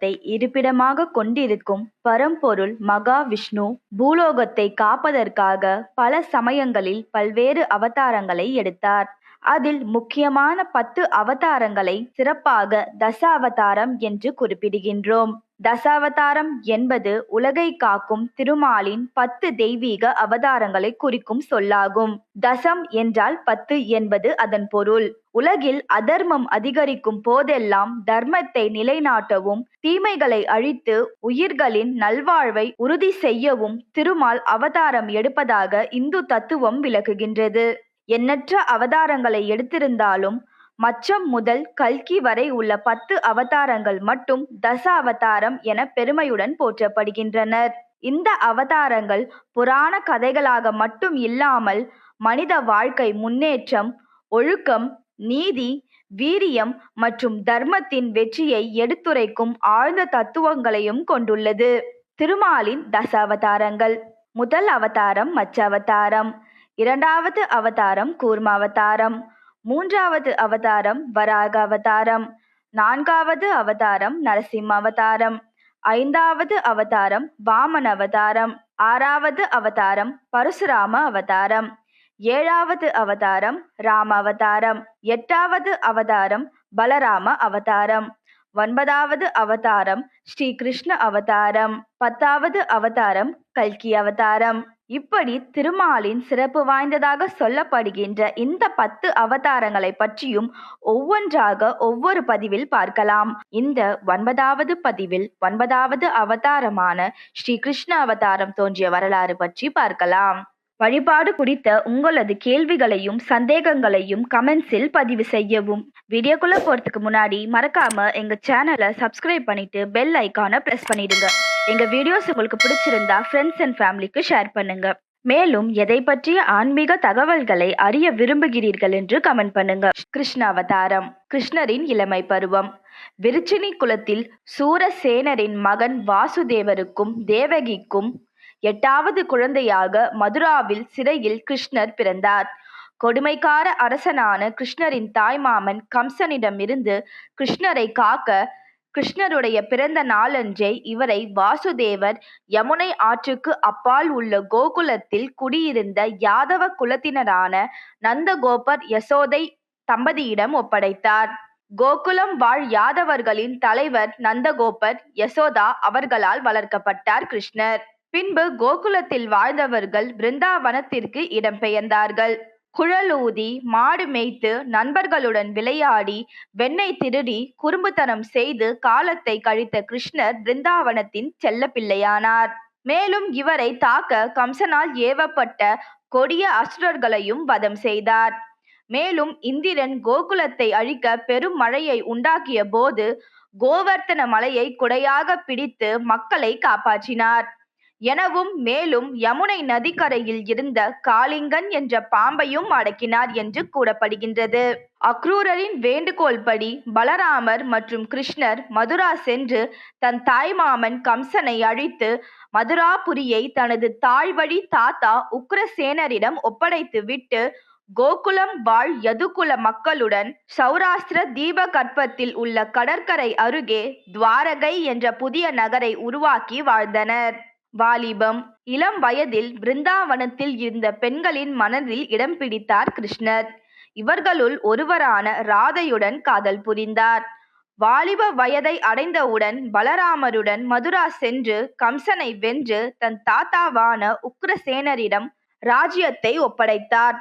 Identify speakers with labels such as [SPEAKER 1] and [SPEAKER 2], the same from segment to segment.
[SPEAKER 1] பூலோகத்தை இருப்பிடமாக கொண்டிருக்கும் பரம்பொருள் மகாவிஷ்ணு பூலோகத்தை காப்பதற்காக பல சமயங்களில் பல்வேறு அவதாரங்களை எடுத்தார். அதில் முக்கியமான பத்து அவதாரங்களை சிறப்பாக தச அவதாரம் என்று குறிப்பிடுகின்றோம். தசாவதாரம் என்பது உலகை காக்கும் திருமாலின் பத்து தெய்வீக அவதாரங்களை குறிக்கும் சொல்லாகும். தசம் என்றால் பத்து என்பது அதன் பொருள். உலகில் அதர்மம் அதிகரிக்கும் போதெல்லாம் தர்மத்தை நிலைநாட்டவும் தீமைகளை அழித்து உயிர்களின் நல்வாழ்வை உறுதி செய்யவும் திருமால் அவதாரம் எடுப்பதாக இந்து தத்துவம் விளக்குகின்றது. எண்ணற்ற அவதாரங்களை எடுத்திருந்தாலும் மச்சம் முதல் கல்கி வரை உள்ள பத்து அவதாரங்கள் மட்டும் தச அவதாரம் என பெருமையுடன் போற்றப்படுகின்றனர். இந்த அவதாரங்கள் புராண கதைகளாக மட்டும் இல்லாமல் மனித வாழ்க்கை முன்னேற்றம் ஒழுக்கம் நீதி வீரியம் மற்றும் தர்மத்தின் வெற்றியை எடுத்துரைக்கும் ஆழ்ந்த தத்துவங்களையும் கொண்டுள்ளது. திருமாலின் தச அவதாரங்கள் முதல் அவதாரம் மச்ச அவதாரம் இரண்டாவது அவதாரம் கூர்மாவதாரம். மூன்றாவது அவதாரம் வராக அவதாரம் நான்காவது அவதாரம் நரசிம்ம அவதாரம் ஐந்தாவது அவதாரம் வாமன அவதாரம் ஆறாவது அவதாரம் பரசுராம அவதாரம். ஏழாவது அவதாரம் ராம அவதாரம் எட்டாவது அவதாரம் பலராம அவதாரம். ஒன்பதாவது அவதாரம் ஸ்ரீ கிருஷ்ண அவதாரம். பத்தாவது அவதாரம் கல்கி அவதாரம். இப்படி திருமாலின் சிறப்பு வாய்ந்ததாக சொல்லப்படுகின்ற இந்த பத்து அவதாரங்களை பற்றியும் ஒவ்வொன்றாக ஒவ்வொரு பதிவில் பார்க்கலாம். இந்த ஒன்பதாவது பதிவில் ஒன்பதாவது அவதாரமான ஸ்ரீ கிருஷ்ண அவதாரம் தோன்றிய வரலாறு பற்றி பார்க்கலாம். வழிபாடு குறித்த உங்களது கேள்விகளையும் சந்தேகங்களையும் கமெண்ட்ஸில் பதிவு செய்யவும். வீடியோக்குள்ள போறதுக்கு முன்னாடி மறக்காம எங்க சேனலை சப்ஸ்கிரைப் பண்ணிட்டு பெல் ஐக்கானை பிரஸ் பண்ணிடுங்க. எங்க வீடியோஸ் உங்களுக்கு பிடிச்சிருந்தா ஃப்ரெண்ட்ஸ் அண்ட் ஃபேமிலிக்கு ஷேர் பண்ணுங்க. மேலும் எதை பற்றிய ஆன்மீக தகவல்களை அறிய விரும்புகிறீர்கள் என்று கமெண்ட் பண்ணுங்க. கிருஷ்ணாவதாரம் கிருஷ்ணரின் இளமை பருவம். விருச்சினி குலத்தில் சூரசேனரின் மகன் வாசுதேவருக்கும் தேவகிக்கும் எட்டாவது குழந்தையாக மதுராவில் சிறையில் கிருஷ்ணர் பிறந்தார். கொடுமைக்கார அரசனான கிருஷ்ணரின் தாய்மாமன் கம்சனிடமிருந்து கிருஷ்ணரை காக்க கிருஷ்ணருடைய பிறந்த நாளன்றே இவரை வாசுதேவர் யமுனை ஆற்றுக்கு அப்பால் உள்ள கோகுலத்தில் குடியிருந்த யாதவ குலத்தினரான நந்தகோபர் யசோதை தம்பதியிடம் ஒப்படைத்தார். கோகுலம் வாழ் யாதவர்களின் தலைவர் நந்தகோபர் யசோதா அவர்களால் வளர்க்கப்பட்டார் கிருஷ்ணர். பின்பு கோகுலத்தில் வாழ்ந்தவர்கள் பிருந்தாவனத்திற்கு இடம்பெயர்ந்தார்கள். குழலூதி மாடு மேய்த்து நண்பர்களுடன் விளையாடி வெண்ணெய் திருடி குறும்புத்தனம் செய்து காலத்தை கழித்த கிருஷ்ணர் பிருந்தாவனத்தின் செல்ல பிள்ளையானார். மேலும் இவரை தாக்க கம்சனால் ஏவப்பட்ட கொடிய அசுரர்களையும் வதம் செய்தார். மேலும் இந்திரன் கோகுலத்தை அழிக்க பெரும் மழையை உண்டாக்கிய போது கோவர்த்தன மலையை குடையாக பிடித்து மக்களை காப்பாற்றினார். எனவும் மேலும் யமுனை நதிக்கரையில் இருந்த காளிங்கன் என்ற பாம்பையும் அடக்கினார் என்று கூறப்படுகின்றது. அக்ரூரரின் வேண்டுகோள்படி பலராமர் மற்றும் கிருஷ்ணர் மதுரா சென்று தன் தாய்மாமன் கம்சனை அழித்து மதுராபுரியை தனது தாழ்வழி தாத்தா உக்ரசேனரிடம் ஒப்படைத்து விட்டு கோகுலம் வாழ் யதுகுல மக்களுடன் சௌராஷ்டிர தீபகற்பத்தில் உள்ள கடற்கரை அருகே துவாரகை என்ற புதிய நகரை உருவாக்கி வாழ்ந்தனர். வாலிபம். இளம் வயதில் பிருந்தாவனத்தில் இருந்த பெண்களின் மனதில் இடம் பிடித்தார் கிருஷ்ணர். இவர்களுள் ஒருவரான ராதையுடன் காதல் புரிந்தார். வாலிப வயதை அடைந்தவுடன் பலராமருடன் மதுரா சென்று கம்சனை வென்று தன் தாத்தாவான உக்ரசேனரிடம் ராஜ்யத்தை ஒப்படைத்தார்.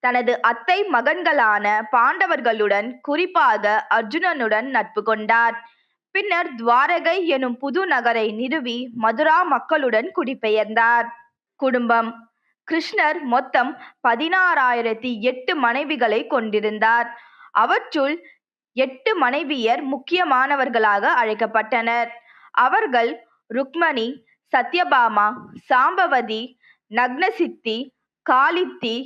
[SPEAKER 1] தனது அத்தை மகன்களான பாண்டவர்களுடன் குறிப்பாக அர்ஜுனனுடன் நட்பு கொண்டார். பின்னர் துவாரகை எனும் புது நகரை நிறுவி மதுரா மக்களுடன் குடிபெயர்ந்தார். குடும்பம். கிருஷ்ணர் மொத்தம் பதினாறாயிரத்தி எட்டு மனைவிகளை கொண்டிருந்தார். அவற்றுள் எட்டு மனைவியர் முக்கியமானவர்களாக அழைக்கப்பட்டனர். அவர்கள் ருக்மணி சத்யபாமா சாம்பவதி நக்னசித்தி காளித்தி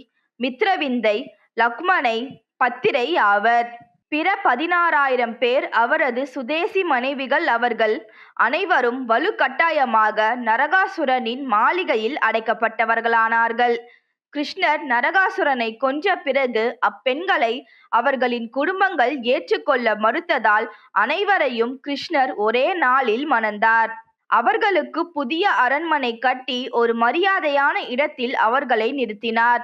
[SPEAKER 1] மித்ரவிந்தை லக்மனை பத்திரை ஆவர். பிற பதினாறாயிரம் பேர் அவரது சுதேசி மனைவிகள் அவர்கள் அனைவரும் வலுக்கட்டாயமாக நரகாசுரனின் மாளிகையில் அடைக்கப்பட்டவர்களானார்கள். கிருஷ்ணர் நரகாசுரனை கொன்ற பிறகு அப்பெண்களை அவர்களின் குடும்பங்கள் ஏற்றுக்கொள்ள மறுத்ததால் அனைவரையும் கிருஷ்ணர் ஒரே நாளில் மணந்தார். அவர்களுக்கு புதிய அரண்மனை கட்டி ஒரு மரியாதையான இடத்தில் அவர்களை நிறுத்தினார்.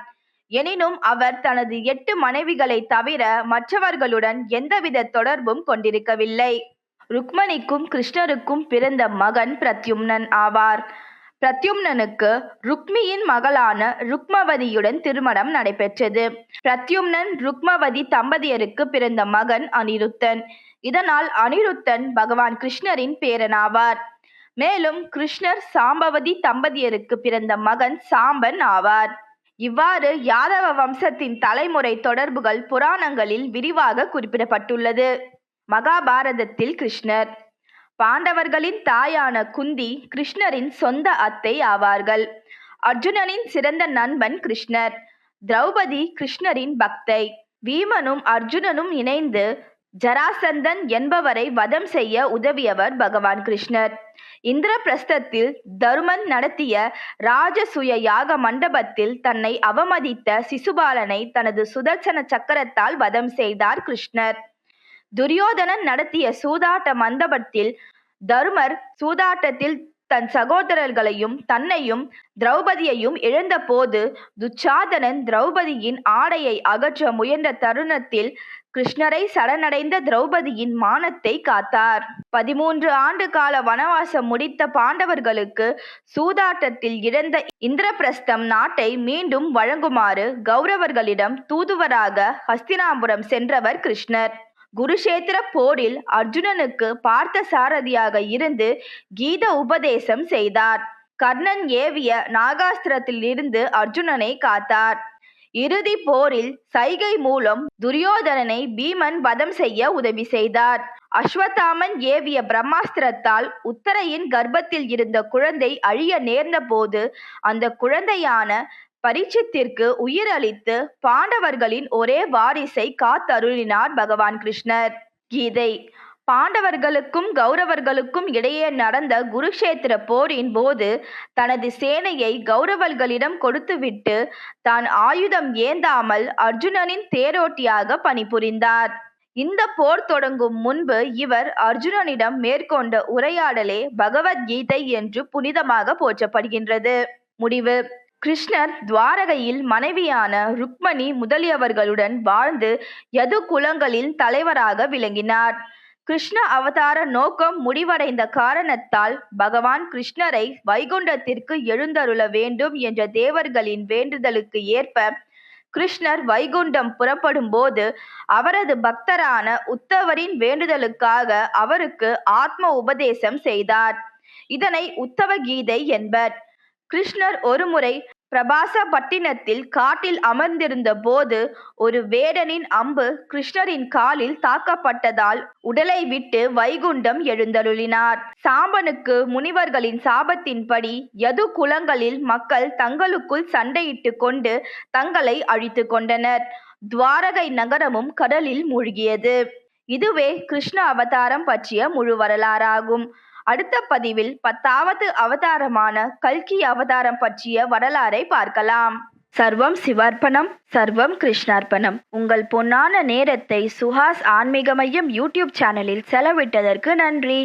[SPEAKER 1] எனினும் அவர் தனது எட்டு மனைவிகளை தவிர மற்றவர்களுடன் எந்தவித தொடர்பும் கொண்டிருக்கவில்லை. ருக்மணிக்கும் கிருஷ்ணருக்கும் பிறந்த மகன் பிரத்யும்னன் ஆவார். பிரத்யும்னனுக்கு ருக்மியின் மகளான ருக்மவதியுடன் திருமணம் நடைபெற்றது. பிரத்யும்னன் ருக்மவதி தம்பதியருக்கு பிறந்த மகன் அனிருத்தன். இதனால் அனிருத்தன் பகவான் கிருஷ்ணரின் பேரனாவார். மேலும் கிருஷ்ணர் சாம்பவதி தம்பதியருக்கு பிறந்த மகன் சாம்பன் ஆவார். இவ்வாறு யாதவ வம்சத்தின் தலைமுறை தொடர்புகள் புராணங்களில் விரிவாக குறிப்பிடப்பட்டுள்ளது. மகாபாரதத்தில் கிருஷ்ணர். பாண்டவர்களின் தாயான குந்தி கிருஷ்ணரின் சொந்த அத்தை ஆவார்கள். அர்ஜுனனின் சிறந்த நண்பன் கிருஷ்ணர். திரௌபதி கிருஷ்ணரின் பக்தை. வீமனும் அர்ஜுனனும் இணைந்து ஜராசந்தன் என்பவரை வதம் செய்ய உதவியவர் பகவான் கிருஷ்ணர். இந்திரபிரஸ்தத்தில் தருமன் நடத்திய ராஜசுய யாக மண்டபத்தில் தன்னை அவமதித்த சிசுபாலனை தனது சுதர்சன சக்கரத்தால் வதம் செய்தார் கிருஷ்ணர். துரியோதனன் நடத்திய சூதாட்ட மண்டபத்தில் தருமர் சூதாட்டத்தில் தன் சகோதரர்களையும் தன்னையும் திரௌபதியையும் இழந்தபோது துச்சாதனன் திரௌபதியின் ஆடையை அகற்ற முயன்ற தருணத்தில் கிருஷ்ணரை சரணடைந்த திரௌபதியின் மானத்தை காத்தார். பதிமூன்று ஆண்டு கால வனவாசம் முடித்த பாண்டவர்களுக்கு சூதாட்டத்தில் இழந்த இந்திரபிரஸ்தம் நாட்டை மீண்டும் வழங்குமாறு கௌரவர்களிடம் தூதுவராக ஹஸ்தினாபுரம் சென்றவர் கிருஷ்ணர். குருஷேத்திர போரில் அர்ஜுனனுக்கு பார்த்த சாரதியாக இருந்து கீத உபதேசம் செய்தார். கர்ணன் ஏவிய நாகாஸ்திரத்தில் இருந்து அர்ஜுனனை காத்தார். இறுதி போரில் சைகை மூலம் துரியோதனனை பீமன் வதம் செய்ய உதவி செய்தார். அஸ்வத்தாமன் ஏவிய பிரம்மாஸ்திரத்தால் உத்தரையின் கர்ப்பத்தில் இருந்த குழந்தை அழிய நேர்ந்த போது அந்த குழந்தையான பரீட்சித்திற்கு உயிரளித்து பாண்டவர்களின் ஒரே வாரிசை காத்தருளினார் பகவான் கிருஷ்ணர். கீதை. பாண்டவர்களுக்கும் கௌரவர்களுக்கும் இடையே நடந்த குருஷேத்திர போரின் போது தனது சேனையை கௌரவர்களிடம் கொடுத்துவிட்டு தான் ஆயுதம் ஏந்தாமல் அர்ஜுனனின் தேரோட்டியாக பணிபுரிந்தார். இந்த போர் தொடங்கும் முன்பு இவர் அர்ஜுனனிடம் மேற்கொண்ட உரையாடலே பகவத்கீதை என்று புனிதமாக போற்றப்படுகின்றது. முடிவு. கிருஷ்ணர் துவாரகையில் மனைவியான ருக்மணி முதலியவர்களுடன் வாழ்ந்து யது குலங்களின் தலைவராக விளங்கினார். கிருஷ்ண அவதார நோக்கம் முடிவடைந்த காரணத்தால் பகவான் கிருஷ்ணரை வைகுண்டத்திற்கு எழுந்தருள வேண்டும் என்ற தேவர்களின் வேண்டுதலுக்கு ஏற்ப கிருஷ்ணர் வைகுண்டம் புறப்படும் போது அவரது பக்தரான உத்தவரின் வேண்டுதலுக்காக அவருக்கு ஆத்ம உபதேசம் செய்தார். இதனை உத்தவ கீதை என்பர். கிருஷ்ணர் ஒருமுறை பிரபாசப்பட்டினத்தில் காட்டில் அமர்ந்திருந்த போது ஒரு வேடனின் அம்பு கிருஷ்ணரின் காலில் தாக்கப்பட்டதால் உடலை விட்டு வைகுண்டம் எழுந்தருளினார். சாம்பனுக்கு முனிவர்களின் சாபத்தின்படி யது குலங்களில் மக்கள் தங்களுக்குள் சண்டையிட்டு கொண்டு தங்களை அழித்து கொண்டனர். துவாரகை நகரமும் கடலில் மூழ்கியது. இதுவே கிருஷ்ண அவதாரம் பற்றிய முழு வரலாறாகும் அடுத்த பதிவில் பத்தாவது அவதாரமான கல்கி அவதாரம் பற்றிய வரலாறை பார்க்கலாம். சர்வம் சிவார்ப்பணம் சர்வம் கிருஷ்ணார்ப்பணம். உங்கள் பொன்னான நேரத்தை சுஹாஸ் ஆன்மீக மையம் யூடியூப் சேனலில் செலவிட்டதற்கு நன்றி.